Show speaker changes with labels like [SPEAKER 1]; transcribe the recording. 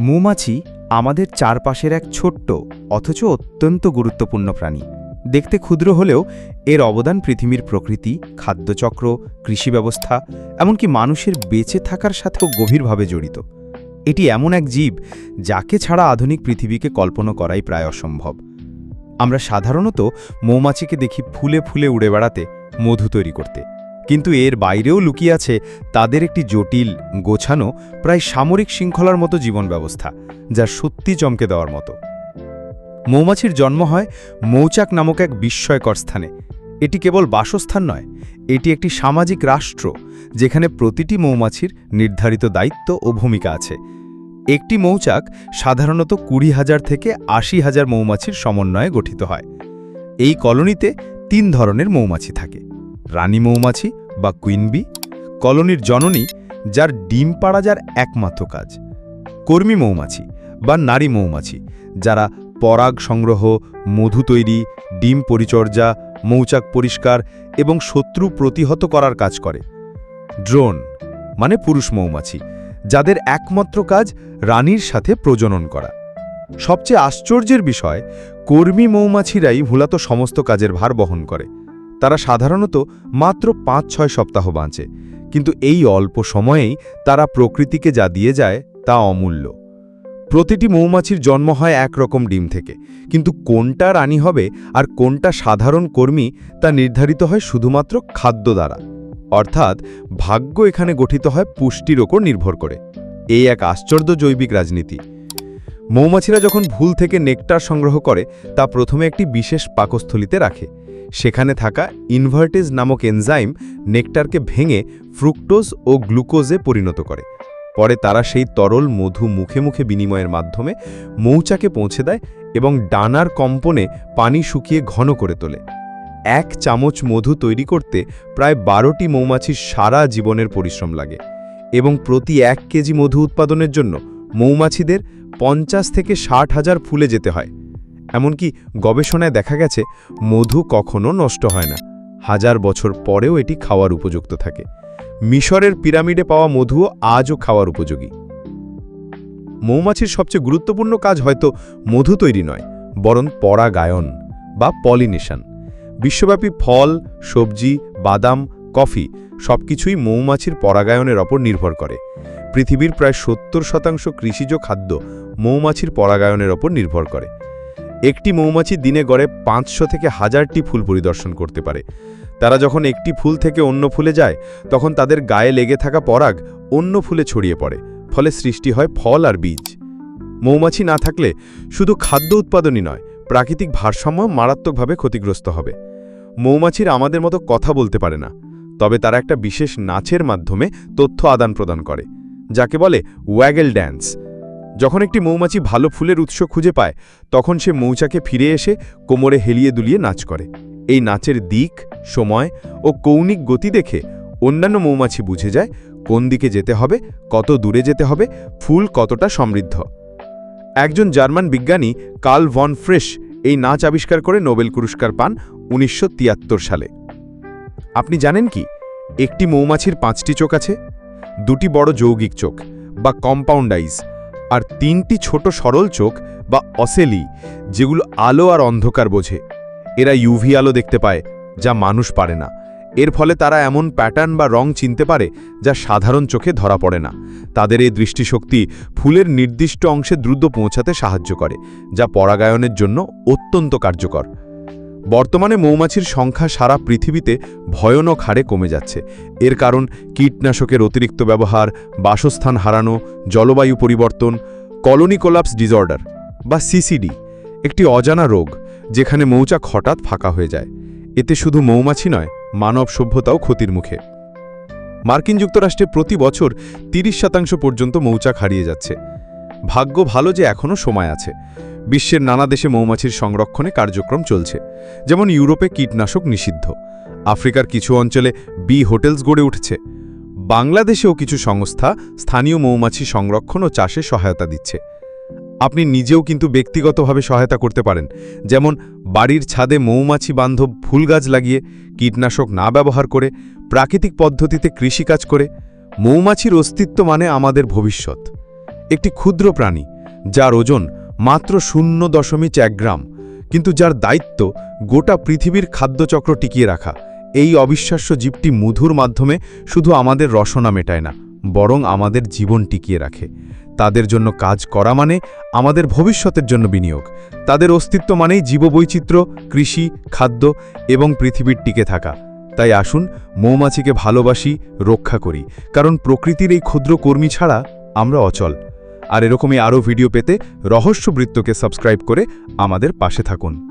[SPEAKER 1] মৌমাছি আমাদের চারপাশের এক ছোট্ট, অথচ অত্যন্ত গুরুত্বপূর্ণ প্রাণী। দেখতে ক্ষুদ্র হলেও এর অবদান পৃথিবীর প্রকৃতি, খাদ্যচক্র, কৃষি ব্যবস্থা, এমনকি মানুষের বেঁচে থাকার সাথেও গভীরভাবে জড়িত। এটি এমন এক জীব যাকে ছাড়া আধুনিক পৃথিবীকে কল্পনা করাই প্রায় অসম্ভব। আমরা সাধারণত মৌমাছিকে দেখি ফুলে ফুলে উড়ে বেড়াতে, মধু তৈরি করতে। কিন্তু এর বাইরেও লুকিয়ে আছে তাদের একটি জটিল, গোছানো, প্রায় সামরিক শৃঙ্খলার মতো জীবন ব্যবস্থা, যা সত্যি চমকে দেওয়ার মতো। মৌমাছির জন্ম হয় মৌচাক নামক এক বিস্ময়কর স্থানে। এটি কেবল বাসস্থান নয়, এটি একটি সামাজিক রাষ্ট্র, যেখানে প্রতিটি মৌমাছির নির্ধারিত দায়িত্ব ও ভূমিকা আছে। একটি মৌচাক সাধারণত কুড়ি হাজার থেকে আশি হাজার মৌমাছির সমন্বয়ে গঠিত হয়। এই কলোনিতে তিন ধরনের মৌমাছি থাকে। রানী মৌমাছি বা কুইনবি কলোনির জননী যার ডিম পাড়া যার একমাত্র কাজ। কর্মী মৌমাছি বা নারী মৌমাছি যারা পরাগ সংগ্রহ, মধু তৈরি, ডিম পরিচর্যা, মৌচাক পরিষ্কার এবং শত্রু প্রতিহত করার কাজ করে। ড্রোন মানে পুরুষ মৌমাছি যাদের একমাত্র কাজ রানীর সাথে প্রজনন করা। সবচেয়ে আশ্চর্যের বিষয়, কর্মী মৌমাছিরাই মূলত সমস্ত কাজের ভার বহন করে। তারা সাধারণত মাত্র পাঁচ ছয় সপ্তাহ বাঁচে, কিন্তু এই অল্প সময়েই তারা প্রকৃতিকে যা দিয়ে যায় তা অমূল্য। প্রতিটি মৌমাছির জন্ম হয় একরকম ডিম থেকে, কিন্তু কোনটা রানী হবে আর কোনটা সাধারণ কর্মী তা নির্ধারিত হয় শুধুমাত্র খাদ্য দ্বারা। অর্থাৎ ভাগ্য এখানে গঠিত হয় পুষ্টির ওপর নির্ভর করে। এই এক আশ্চর্য জৈবিক রাজনীতি। মৌমাছিরা যখন ভুল থেকে নেকটার সংগ্রহ করে, তা প্রথমে একটি বিশেষ পাকস্থলিতে রাখে। সেখানে থাকা ইনভার্টেজ নামক এনজাইম নেকটারকে ভেঙে ফ্রুক্টোজ ও গ্লুকোজে পরিণত করে। পরে তারা সেই তরল মধু মুখে মুখে বিনিময়ের মাধ্যমে মৌচাকে পৌঁছে দেয় এবং ডানার কম্পনে পানি শুকিয়ে ঘন করে তোলে। এক চামচ মধু তৈরি করতে প্রায় বারোটি মৌমাছির সারা জীবনের পরিশ্রম লাগে এবং প্রতি এক কেজি মধু উৎপাদনের জন্য মৌমাছিদের পঞ্চাশ থেকে ষাট হাজার ফুলে যেতে হয়। এমনকি গবেষণায় দেখা গেছে, মধু কখনো নষ্ট হয় না। হাজার বছর পরেও এটি খাওয়ার উপযুক্ত থাকে। মিশরের পিরামিডে পাওয়া মধুও আজও খাওয়ার উপযোগী। মৌমাছির সবচেয়ে গুরুত্বপূর্ণ কাজ হয়তো মধু তৈরি নয়, বরং পরাগায়ন বা পলিনেশন। বিশ্বব্যাপী ফল, সবজি, বাদাম, কফি সবকিছুই মৌমাছির পরাগায়নের ওপর নির্ভর করে। পৃথিবীর প্রায় সত্তর শতাংশ কৃষিজ খাদ্য মৌমাছির পরাগায়নের ওপর নির্ভর করে। একটি মৌমাছি দিনে গড়ে পাঁচশো থেকে হাজারটি ফুল পরিদর্শন করতে পারে। তারা যখন একটি ফুল থেকে অন্য ফুলে যায়, তখন তাদের গায়ে লেগে থাকা পরাগ অন্য ফুলে ছড়িয়ে পড়ে, ফলে সৃষ্টি হয় ফল আর বীজ। মৌমাছি না থাকলে শুধু খাদ্য উৎপাদনই নয়, প্রাকৃতিক ভারসাম্য মারাত্মকভাবে ক্ষতিগ্রস্ত হবে। মৌমাছির আমাদের মতো কথা বলতে পারে না, তবে তারা একটা বিশেষ নাচের মাধ্যমে তথ্য আদান প্রদান করে, যাকে বলে ওয়াগেল ড্যান্স। যখন একটি মৌমাছি ভালো ফুলের উৎস খুঁজে পায়, তখন সে মৌচাকে ফিরে এসে কোমরে হেলিয়ে দুলিয়ে নাচ করে। এই নাচের দিক, সময় ও কৌণিক গতি দেখে অন্যান্য মৌমাছি বুঝে যায় কোন দিকে যেতে হবে, কত দূরে যেতে হবে, ফুল কতটা সমৃদ্ধ। একজন জার্মান বিজ্ঞানী, কার্ল ভন ফ্রেশ, এই নাচ আবিষ্কার করে নোবেল পুরস্কার পান উনিশশো তিয়াত্তর সালে। আপনি জানেন কি? একটি মৌমাছির পাঁচটি চোখ আছে, দুটি বড় যৌগিক চোখ, বা কম্পাউন্ড আইজ আর তিনটি ছোট সরল চোখ বা অসেলি, যেগুলো আলো আর অন্ধকার বোঝে। এরা ইউভি আলো দেখতে পায়, যা মানুষ পারে না। এর ফলে তারা এমন প্যাটার্ন বা রং চিনতে পারে, যা সাধারণ চোখে ধরা পড়ে না। তাদের এই দৃষ্টিশক্তি ফুলের নির্দিষ্ট অংশে দ্রুত পৌঁছাতে সাহায্য করে, যা পরাগায়নের জন্য অত্যন্ত কার্যকর। বর্তমানে মৌমাছির সংখ্যা সারা পৃথিবীতে ভয়ানক হারে কমে যাচ্ছে। এর কারণ কীটনাশকের অতিরিক্ত ব্যবহার, বাসস্থান হারানো, জলবায়ু পরিবর্তন, কলোনি কোলাপস ডিসঅর্ডার বা সিসিডি, একটি অজানা রোগ যেখানে মৌচাক হঠাৎ ফাঁকা হয়ে যায়। এতে শুধু মৌমাছি নয়, মানব সভ্যতাও ক্ষতির মুখে। মার্কিন যুক্তরাষ্ট্রে প্রতি বছর ৩০ শতাংশ পর্যন্ত মৌচাক হারিয়ে যাচ্ছে। ভাগ্য ভালো যে এখনও সময় আছে। বিশ্বের নানা দেশে মৌমাছির সংরক্ষণে কার্যক্রম চলছে। যেমন ইউরোপে কীটনাশক নিষিদ্ধ। আফ্রিকার কিছু অঞ্চলে বি হোটেলস গড়ে উঠছে। বাংলাদেশেও কিছু সংস্থা স্থানীয় মৌমাছি সংরক্ষণ ও চাষে সহায়তা দিচ্ছে। আপনি নিজেও কিন্তু ব্যক্তিগতভাবে সহায়তা করতে পারেন। যেমন বাড়ির ছাদে মৌমাছি বান্ধব ফুল গাছ লাগিয়ে কীটনাশক না ব্যবহার করে প্রাকৃতিক পদ্ধতিতে কৃষিকাজ করে। মৌমাছির অস্তিত্ব মানে আমাদের ভবিষ্যৎ।
[SPEAKER 2] একটি ক্ষুদ্র প্রাণী, যার ওজন মাত্র শূন্য দশমিক এক গ্রাম। কিন্তু যার দায়িত্ব গোটা পৃথিবীর খাদ্যচক্র টিকিয়ে রাখা, এই অবিশ্বাস্য জীবটি মধুর মাধ্যমে শুধু আমাদের রসনা মেটায় না, বরং আমাদের জীবন টিকিয়ে রাখে। তাদের জন্য কাজ করা মানে আমাদের ভবিষ্যতের জন্য বিনিয়োগ। তাদের অস্তিত্ব মানেই জীববৈচিত্র্য, কৃষি, খাদ্য এবং পৃথিবীর টিকে থাকা। তাই আসুন মৌমাছিকে ভালোবাসি, রক্ষা করি। কারণ প্রকৃতির এই ক্ষুদ্র কর্মী ছাড়া আমরা অচল। আর এরকমই আরও ভিডিও পেতে রহস্যবৃত্তকে সাবস্ক্রাইব করে আমাদের পাশে থাকুন।